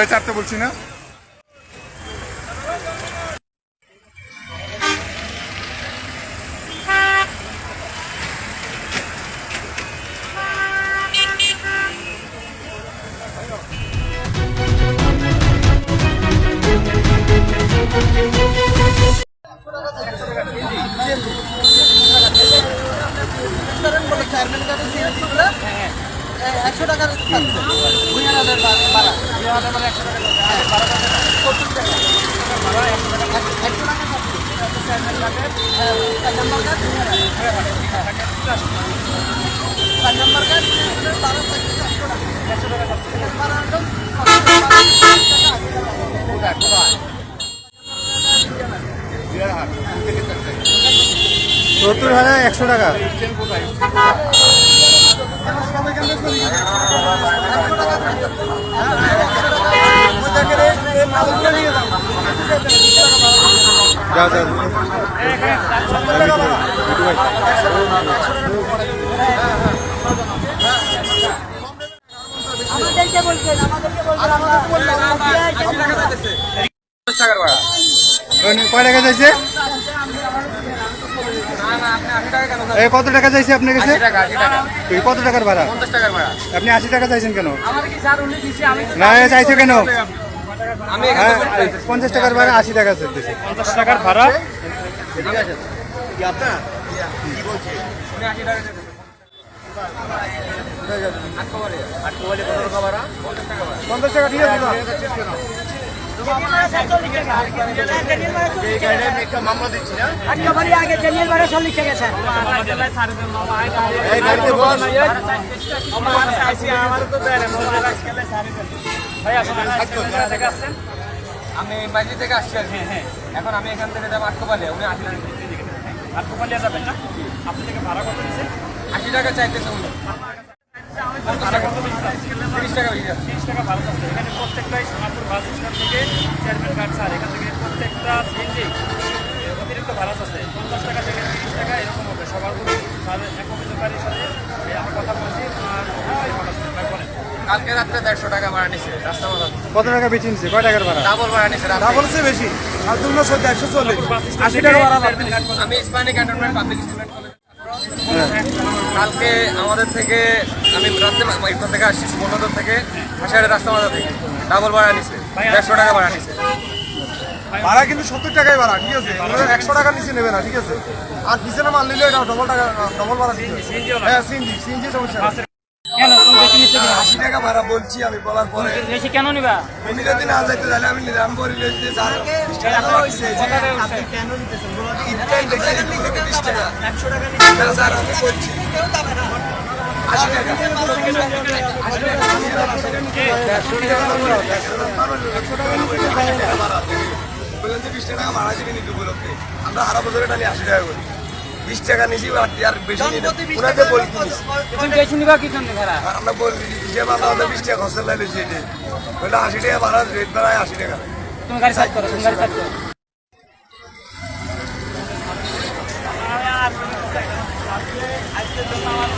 ওই চারটে বলছি না। একশো টাকার ভুঁইয়ারাদের ভাড়া হ্যাঁ, ভাড়াটা সত্তর টাকা একশো টাকা একশো টাকা সত্তর হাজার একশো টাকা। যাও যাও আমাদেরকে বলছেন আমাদেরকে বলছেন কয় টাকা চাইছে? কত টাকা চাইছে আপনার কাছে? এই কত টাকার ভাড়া? আপনি আশি টাকা চাইছেন কেন? না এ চাইছে কেন? হ্যাঁ, পঞ্চাশ টাকার ভাড়া আশি টাকা চাইতেছে পঞ্চাশ টাকার ভাড়া? পঞ্চাশ টাকা ঠিক আছে বস আমি বাইরে থেকে আসছি আর। এখন আমি এখান থেকে যাব আটকোপালে উনি আশি টাকা আর কোপালিয়া যাবেন না আপনি থেকে ভাড়া কত আশি টাকা চাইতেছে উনি ভাড়া কত দিচ্ছে তিরিশ টাকা ভাড়া আছে এখানে প্রত্যেকটাই সোনাপুর বাস স্ট্যান্ড থেকে চেয়ারম্যান স্যার এখান থেকে প্রত্যেকটা সিএনজি অতিরিক্ত ভাড়া আছে পঞ্চাশ টাকা থেকে তিরিশ টাকা এরকম হবে সবার উপরে এক অভিযোগকারীর সাথে আমরা কথা বলছি কালকে রাত্রে দেড়শো টাকা ভাড়া নিছে রাস্তা মাথা কত টাকা বেশি নিচ্ছে কয় টাকার ভাড়া? ডাবল ভাড়া নিছে বেশি। আর দুটো একশো চল্লিশ। আশি টাকা ভাড়া আমি Ismani cantonment public student college কালকে আমাদের থেকে আমি রাত্রে এখান থেকে আসছি সুবর্ণদর থেকে হাসারের রাস্তা মাথা থেকে। ডাবল ভাড়া নিছে দেড়শো টাকা ভাড়া নিছে। ভাড়া কিন্তু সত্তর টাকায় ভাড়া ঠিক আছে? একশো টাকা নিচে নেবে না ঠিক আছে? আর পিছনে মাল নিলে এটা ডবল টাকা ডবল ভাড়া হ্যাঁ সিনজি সিনজি সমস্যা আশি টাকা ভাড়া বলছি আমি বলার পরে। বেশি কেন নিবা? উনি যদি না যাইতে তাহলে আমি নিলাম বলি স্যার টাকা আমি বলছি। আশি বিশ ভাড়া উপলক্ষে আমরা হারা বছরে টানি আশি টাকা করি। বিশ টাকা নিছি আর বেশি ওনাকে বলছি বেশি নিবা কি জন্য হ্যাঁ, আমরা বলছি হিসেবে আমরা বিশ টাকা খরচা লাইছি এটা ওটা আশি টাকা ভাড়া রেট ভাড়ায় আশি টাকা। তুমি গাড়ি সাইড করো তুমি গাড়ি সাইড করো। আজকে জন্য আমার